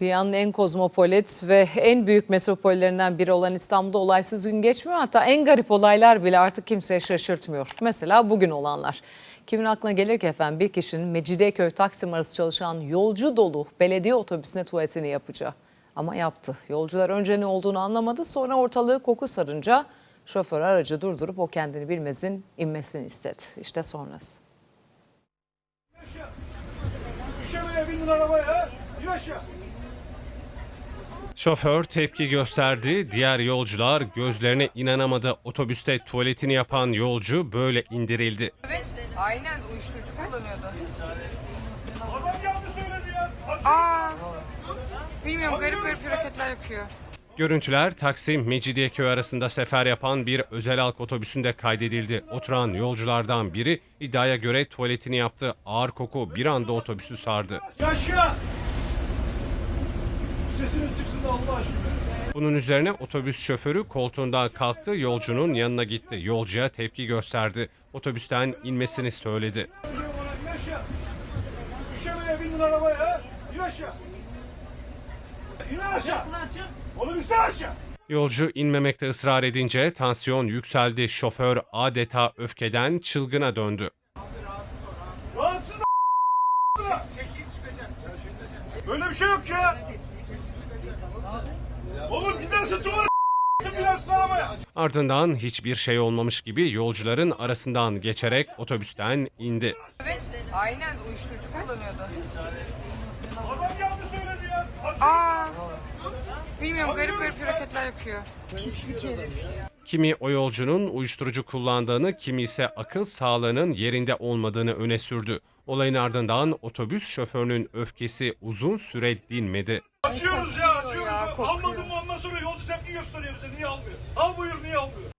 Dünyanın en kozmopolit ve en büyük metropollerinden biri olan İstanbul'da olaysız gün geçmiyor. Hatta en garip olaylar bile artık kimseye şaşırtmıyor. Mesela bugün olanlar. Kimin aklına gelir ki efendim bir kişinin Mecidiyeköy Taksim arası çalışan yolcu dolu belediye otobüsüne tuvaletini yapacağı. Ama yaptı. Yolcular önce ne olduğunu anlamadı sonra ortalığı koku sarınca şoför aracı durdurup o kendini bilmezin inmesini istedi. İşte sonrası. İşemeye bindin arabaya. İn aşağı. Şoför tepki gösterdi, diğer yolcular gözlerine inanamadı. Otobüste tuvaletini yapan yolcu böyle indirildi. Evet, aynen uyuşturucu kullanıyordu. Adam geldi söyledi ya. Aa, bilmiyorum garip garip hareketler yapıyor. Görüntüler Taksim Mecidiyeköy arasında sefer yapan bir özel halk otobüsünde kaydedildi. Oturan yolculardan biri iddiaya göre tuvaletini yaptı. Ağır koku bir anda otobüsü sardı. Yaşa. Sesiniz çıksın da Allah aşkına. Bunun üzerine otobüs şoförü koltuğundan kalktı, yolcunun yanına gitti. Yolcuya tepki gösterdi. Otobüsten inmesini söyledi. Bindin arabaya. İn aşağı. İn aşağı. Bir aşağı. Yolcu inmemekte ısrar edince tansiyon yükseldi. Şoför adeta öfkeden çılgına döndü. Rahatsız Böyle bir şey yok ya. Ardından hiçbir şey olmamış gibi yolcuların arasından geçerek otobüsten indi. Evet, aynen uyuşturucu kullanıyordu. Adam geldi söyledi ya. Aa, bilmiyorum garip garip hareketler yapıyor. Pislik herif ya. Kimi o yolcunun uyuşturucu kullandığını, kimi ise akıl sağlığının yerinde olmadığını öne sürdü. Olayın ardından otobüs şoförünün öfkesi uzun süre dinmedi. Açıyoruz ya açıyoruz. ya, mı ondan sonra yolcu tepki gösteriyor bize. Niye almıyor? Al buyur niye almıyor?